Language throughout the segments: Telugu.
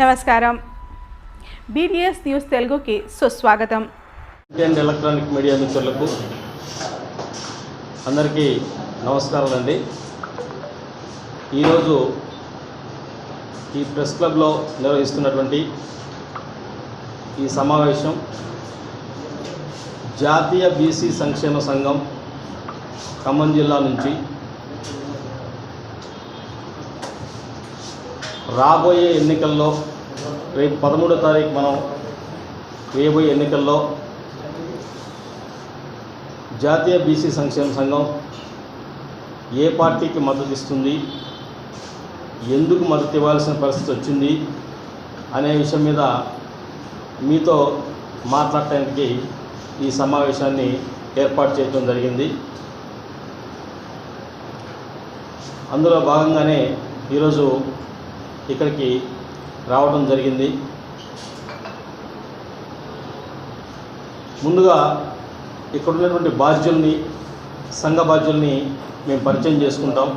నమస్కారం. బీడిఎస్ న్యూస్ తెలుగుకి సుస్వాగతం. అండ్ ఎలక్ట్రానిక్ మీడియా మిత్రులకు అందరికీ నమస్కారాలండి ఈరోజు ఈ ప్రెస్ క్లబ్లో నిర్వహిస్తున్నటువంటి ఈ సమావేశం జాతీయ బీసీ సంక్షేమ సంఘం ఖమ్మం జిల్లా నుంచి రాబోయే ఎన్నికల్లో రేపు పదమూడో తారీఖు మనం వేయబోయే ఎన్నికల్లో జాతీయ బీసీ సంక్షేమ సంఘం ఏ పార్టీకి మద్దతు ఇస్తుంది ఎందుకు మద్దతు ఇవ్వాల్సిన పరిస్థితి వచ్చింది అనే విషయం మీద మీతో మాట్లాడటానికి ఈ సమావేశాన్ని ఏర్పాటు చేయడం జరిగింది. అందులో భాగంగానే ఈరోజు ఇక్కడికి రావడం జరిగింది. ముందుగా ఇక్కడ ఉన్నటువంటి బాధ్యుల్ని సంఘ బాధ్యుల్ని మేము పరిచయం చేసుకుంటాం.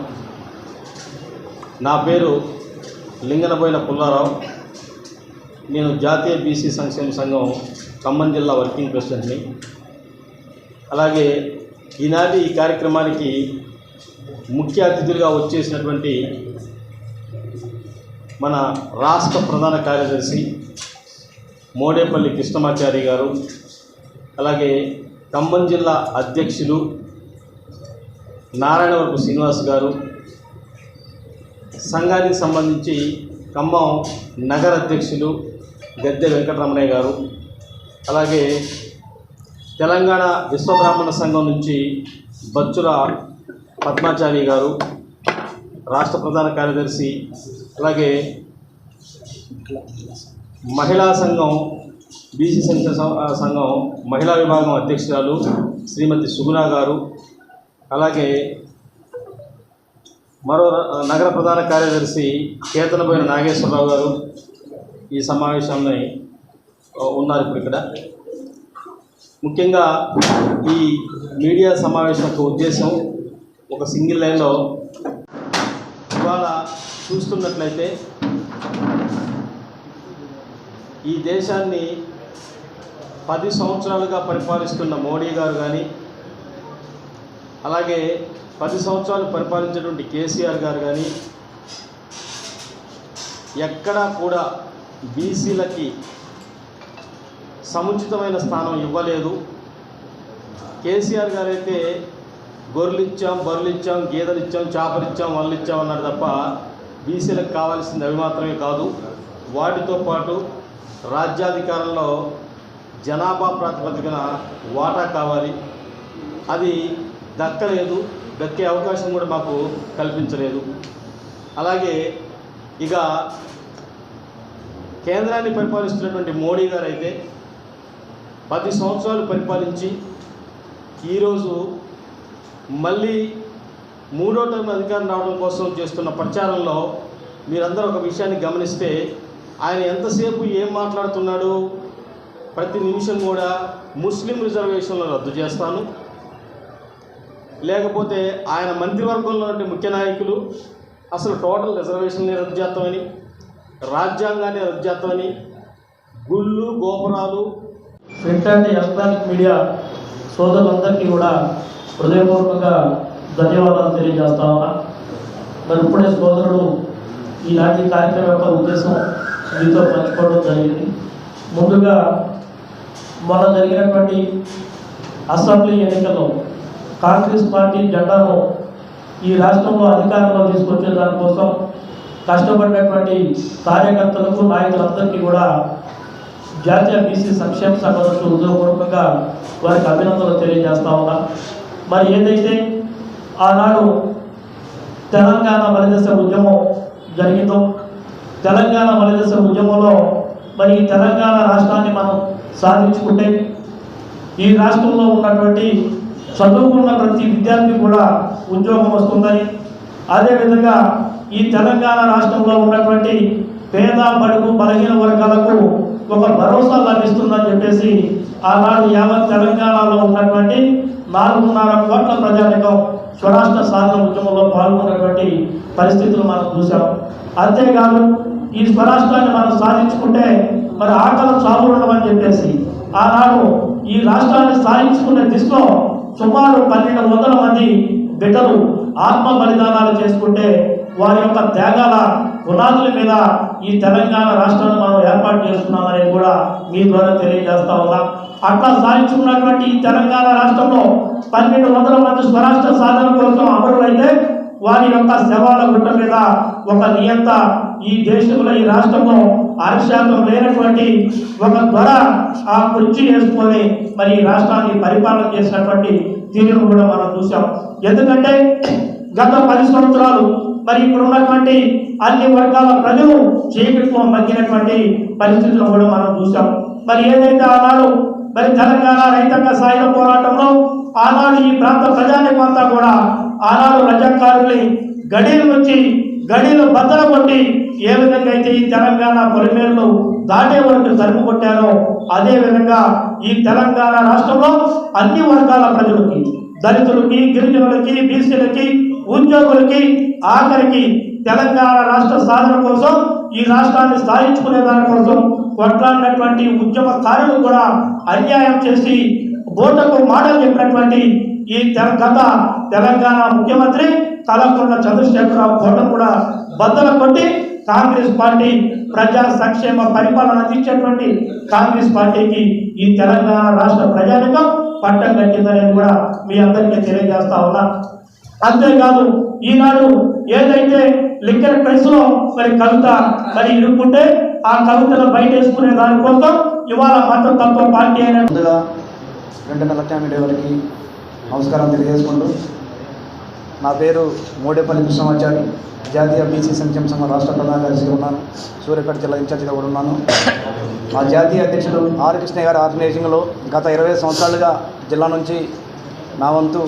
నా పేరు లింగనబోయిన పుల్లారావు. నేను జాతీయ బీసీ సంక్షేమ సంఘం ఖమ్మం జిల్లా వర్కింగ్ ప్రెసిడెంట్ని. అలాగే ఈనాటి ఈ కార్యక్రమానికి ముఖ్య అతిథులుగా వచ్చేసినటువంటి మన రాష్ట్ర ప్రధాన కార్యదర్శి మోడేపల్లి కృష్ణమాచారి గారు అలాగే ఖమ్మం జిల్లా అధ్యక్షులు నారాయణవరపు శ్రీనివాస్ గారు సంఘానికి సంబంధించి ఖమ్మం నగర అధ్యక్షులు గద్దె వెంకటరమణయ్య గారు అలాగే తెలంగాణ విశ్వబ్రాహ్మణ సంఘం నుంచి బచ్చుల పద్మాచారి గారు రాష్ట్ర ప్రధాన కార్యదర్శి అలాగే మహిళా సంఘం బీసీ సంఖ్య సంఘం మహిళా విభాగం అధ్యక్షురాలు శ్రీమతి సుగుణా గారు అలాగే మరో నగర ప్రధాన కార్యదర్శి కేతనబోయిన నాగేశ్వరరావు గారు ఈ సమావేశంలో ఉన్నారు ఇప్పుడు ఇక్కడ. ముఖ్యంగా ఈ మీడియా సమావేశం యొక్క ఉద్దేశం ఒక సింగిల్ లైన్లో ఇవాళ చూస్తున్నట్లయితే ఈ దేశాన్ని పది సంవత్సరాలుగా పరిపాలిస్తున్న మోడీ గారు కానీ అలాగే పది సంవత్సరాలు పరిపాలించినటువంటి కేసీఆర్ గారు కానీ ఎక్కడా కూడా బీసీలకి సముచితమైన స్థానం ఇవ్వలేదు. కేసీఆర్ గారు అయితే గొర్రెలు ఇచ్చాం బర్రెలు ఇచ్చాం గేదెలు ఇచ్చాం చేపలు ఇచ్చాం వాళ్ళు ఇచ్చాం అన్నారు తప్ప బీసీలకు కావాల్సింది అవి మాత్రమే కాదు. వాటితో పాటు రాజ్యాధికారంలో జనాభా ప్రాతిపదికన వాటా కావాలి. అది దక్కలేదు. దక్కే అవకాశం కూడా మాకు కల్పించలేదు. అలాగే ఇక కేంద్రాన్ని పరిపాలిస్తున్నటువంటి మోడీ గారు అయితే పది సంవత్సరాలు పరిపాలించి ఈరోజు మళ్ళీ మూడో టర్మ్ అధికారం రావడం కోసం చేస్తున్న ప్రచారంలో మీరందరూ ఒక విషయాన్ని గమనిస్తే ఆయన ఎంతసేపు ఏం మాట్లాడుతున్నాడు? ప్రతి నిమిషం కూడా ముస్లిం రిజర్వేషన్లు రద్దు చేస్తాను. లేకపోతే ఆయన మంత్రివర్గంలో ముఖ్య నాయకులు అసలు టోటల్ రిజర్వేషన్ని రద్దు చేస్తామని రాజ్యాంగాన్ని రద్దు చేస్తామని గుళ్ళు గోపురాలు ప్రింట్ అండ్ ఎలక్ట్రానిక్ మీడియా సోదరులందరికీ కూడా హృదయపూర్వకంగా ధన్యవాదాలు తెలియజేస్తా ఉన్నా. మరి ఇప్పుడే సోదరుడు ఈనాటి కార్యక్రమం యొక్క ఉద్దేశం మీతో పంచుకోవడం జరిగింది. ముందుగా మొన్న జరిగినటువంటి అసెంబ్లీ ఎన్నికల్లో కాంగ్రెస్ పార్టీ జెండాను ఈ రాష్ట్రంలో అధికారంలో తీసుకొచ్చే దానికోసం కష్టపడినటువంటి కార్యకర్తలకు నాయకులందరికీ కూడా జాతీయ బీసీ సంక్షేమ సంఘం నుంచి ఉద్యోగపూర్వకంగా వారికి అభినందనలు తెలియజేస్తా ఉన్నా. మరి ఏదైతే ఆనాడు తెలంగాణ మలిదశ ఉద్యమం జరిగిందో తెలంగాణ మలిదశ ఉద్యమంలో మరి ఈ తెలంగాణ రాష్ట్రాన్ని మనం సాధించుకుంటే ఈ రాష్ట్రంలో ఉన్నటువంటి చదువుకున్న ప్రతి విద్యార్థి కూడా ఉద్యోగం వస్తుందని అదేవిధంగా ఈ తెలంగాణ రాష్ట్రంలో ఉన్నటువంటి పేద బడుగు బలహీన వర్గాలకు ఒక భరోసా లభిస్తుందని చెప్పేసి ఆనాడు యావత్ తెలంగాణలో ఉన్నటువంటి నాలుగున్నర కోట్ల ప్రజానికం స్వరాష్ట్ర సాధన ఉద్యమంలో పాల్గొన్నటువంటి పరిస్థితులు మనం చూసాం అంతేకాదు ఈ స్వరాష్ట్రాన్ని మనం సాధించుకుంటే మరి ఆకలి చావు అని చెప్పేసి ఆనాడు ఈ రాష్ట్రాన్ని సాధించుకునే దిశలో సుమారు పన్నెండు వందల మంది బిడ్డలు ఆత్మ బలిదానాలు చేసుకుంటే వారి యొక్క త్యాగాల పునాదుల మీద ఈ తెలంగాణ రాష్ట్రాన్ని మనం మీ ద్వారా తెలియజేస్తా ఉన్నాం. అట్లా సాధించుకున్నటువంటి ఈ తెలంగాణ రాష్ట్రంలో పన్నెండు వందల మంది స్వరాష్ట్ర సాధన కోసం అమరులైతే వారి యొక్క శవాల గుట్ట మీద ఒక నియంత ఈ దేశంలో ఈ రాష్ట్రంలో అరిశాతం లేనటువంటి ఒక త్వర ఆ కుర్చీ వేసుకొని మరి ఈ రాష్ట్రాన్ని పరిపాలన చేసినటువంటి తీరును కూడా మనం చూసాం ఎందుకంటే గత పది సంవత్సరాలు మరి ఇక్కడ ఉన్నటువంటి అన్ని వర్గాల ప్రజలు చీకట్లో మగ్గినటువంటి పరిస్థితులు కూడా మనం చూసాం మరి ఏదైతే ఆనాడు మరి తెలంగాణ రైతాంగ సాయుధ పోరాటంలో ఆనాడు ఈ ప్రాంత ప్రజానికం అంతా కూడా ఆనాడు రజాకారుల్ని గడీలు వచ్చి గడీలు బద్దలు కొట్టి ఏ విధంగా అయితే ఈ తెలంగాణ పొలిమేరలు దాటే వరకు తరుపు కొట్టారో అదే విధంగా ఈ తెలంగాణ రాష్ట్రంలో అన్ని వర్గాల ప్రజలకి దళితులకి గిరిజనులకి బీసీలకి ఉద్యోగులకి ఆఖరికి తెలంగాణ రాష్ట్ర సాధన కోసం ఈ రాష్ట్రాన్ని సాధించుకునే దాని కోసం కొట్లాడినటువంటి ఉద్యమకారులు కూడా అన్యాయం చేసి ఓటకు మాటలు చెప్పినటువంటి ఈ తెల- గత తెలంగాణ ముఖ్యమంత్రి కలకొండ చంద్రశేఖరరావు కోట కూడా బద్దలు కొట్టి కాంగ్రెస్ పార్టీ ప్రజా సంక్షేమ పరిపాలన అందించేటువంటి కాంగ్రెస్ పార్టీకి ఈ తెలంగాణ రాష్ట్ర ప్రజానికం పట్టం కట్టిందనేది కూడా మీ అందరికీ తెలియజేస్తా ఉన్నా. అంతేకాదు ఈనాడు ఏదైతే లిక్కర్ ప్రెస్లో మరి కవిత మరి ఇరుక్కుంటే ఆ కవితను బయట వేసుకునే దానికోసం ఇవాళ మాత్రం తత్వ పార్టీ అయిన ముందుగా రెండు నెలల మీడియా వారికి నమస్కారం తెలియజేసుకుంటూ నా పేరు మోడేపల్లి కృష్ణమాచారి జాతీయ బీసీ సంక్షేమ సంఘం రాష్ట్ర ప్రధాన కార్యదర్శిగా ఉన్నాను. సూర్యాపేట జిల్లా ఇన్ఛార్జిగా కూడా ఉన్నాను. మా జాతీయ అధ్యక్షుడు ఆర్ కృష్ణ గారి ఆర్గనైజింగ్లో గత ఇరవై సంవత్సరాలుగా జిల్లా నుంచి నా వంతు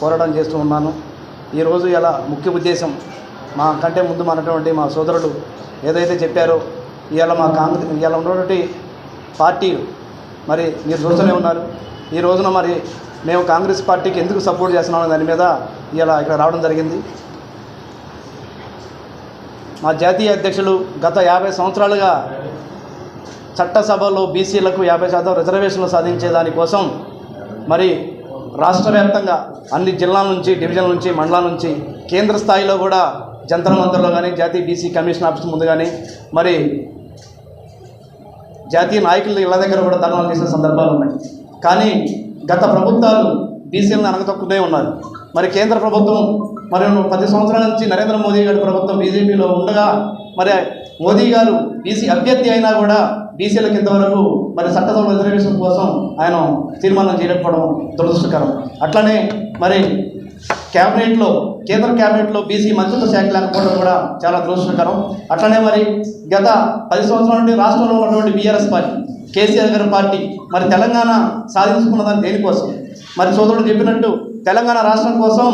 పోరాటం చేస్తూ ఉన్నాను. ఈరోజు ఇలా ముఖ్య ఉద్దేశం మా కంటే ముందు మనటువంటి మా సోదరుడు ఏదైతే చెప్పారో ఇవాళ మా కాంగ్రెస్ ఇవాళ ఉన్నటువంటి పార్టీ మరి మీరు చూస్తూనే ఉన్నారు. ఈ రోజున మరి మేము కాంగ్రెస్ పార్టీకి ఎందుకు సపోర్ట్ చేస్తున్నాం దాని మీద ఇలా ఇక్కడ రావడం జరిగింది. మా జాతీయ అధ్యక్షులు గత యాభై సంవత్సరాలుగా చట్టసభలో బీసీలకు యాభై శాతం రిజర్వేషన్లు సాధించే దానికోసం మరి రాష్ట్ర వ్యాప్తంగా అన్ని జిల్లాల నుంచి డివిజన్ల నుంచి మండలాల నుంచి కేంద్ర స్థాయిలో కూడా జంతర మంత్రులు కానీ జాతీయ బీసీ కమిషన్ ఆఫీస్ ముందు కానీ మరి జాతీయ నాయకుల ఇళ్ళ దగ్గర కూడా ధర్నాలు చేసిన సందర్భాలు ఉన్నాయి. కానీ గత ప్రభుత్వాలు బీసీలను అనగతొక్కునే ఉన్నారు. మరి కేంద్ర ప్రభుత్వం మరి పది సంవత్సరాల నుంచి నరేంద్ర మోదీ గారి ప్రభుత్వం బీజేపీలో ఉండగా మరి మోదీ గారు బీసీ అభ్యర్థి అయినా కూడా బీసీలకు ఇంతవరకు మరి చట్టసభ రిజర్వేషన్ కోసం ఆయన తీర్మానం చేయకపోవడం దురదృష్టకరం. అట్లనే మరి క్యాబినెట్లో కేంద్ర క్యాబినెట్లో బీసీ మంత్రిత్వ శాఖ లేకపోవడం కూడా చాలా దురదృష్టకరం. అట్లనే మరి గత పది సంవత్సరాల నుండి రాష్ట్రంలో ఉన్నటువంటి బీఆర్ఎస్ పార్టీ కేసీఆర్ గారి పార్టీ మరి తెలంగాణ సాధించుకున్నదాన్ని దేనికోసం? మరి సోదరుడు చెప్పినట్టు తెలంగాణ రాష్ట్రం కోసం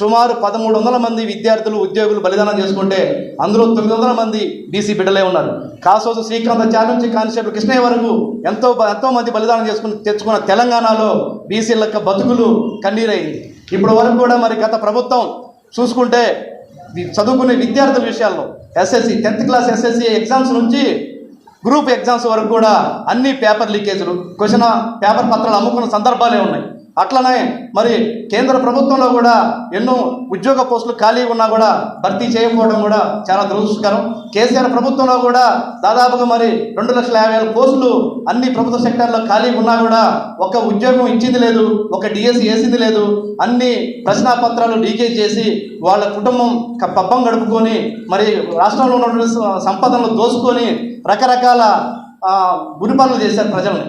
సుమారు పదమూడు వందల మంది విద్యార్థులు ఉద్యోగులు బలిదానం చేసుకుంటే అందులో తొమ్మిది వందల మంది బీసీ బిడ్డలే ఉన్నారు. కాసోజు శ్రీకాంతాచార్య నుంచి కానిస్టేబుల్ కృష్ణయ్య వరకు ఎంతో ఎంతో మంది బలిదానం చేసుకుని తెచ్చుకున్న తెలంగాణలో బీసీల యొక్క బతుకులు కన్నీరైంది. ఇప్పటి వరకు కూడా మరి గత ప్రభుత్వం చూసుకుంటే చదువుకునే విద్యార్థుల విషయాల్లో SSC tenth class SSC exams నుంచి గ్రూప్ ఎగ్జామ్స్ వరకు కూడా అన్ని పేపర్ లీకేజీలు క్వశ్చన్ పేపర్ పత్రాలు అమ్ముకున్న సందర్భాలే ఉన్నాయి. అట్లనే మరి కేంద్ర ప్రభుత్వంలో కూడా ఎన్నో ఉద్యోగ పోస్టులు ఖాళీ ఉన్నా కూడా భర్తీ చేయకపోవడం కూడా చాలా దురదృష్టకరం. కేసీఆర్ ప్రభుత్వంలో కూడా దాదాపుగా మరి రెండు లక్షల యాభై వేల పోస్టులు అన్ని ప్రభుత్వ సెక్టార్లో ఖాళీ ఉన్నా కూడా ఒక ఉద్యోగం ఇచ్చింది లేదు ఒక డిఎస్సి వేసింది లేదు. అన్ని ప్రశ్నాపత్రాలు లీకేజ్ చేసి వాళ్ళ కుటుంబం క- పబ్బం గడుపుకొని మరి రాష్ట్రంలో ఉన్నటువంటి సంపదను సంపదలను దోసుకొని రకరకాల ఆ, పనులు చేశారు ప్రజల్ని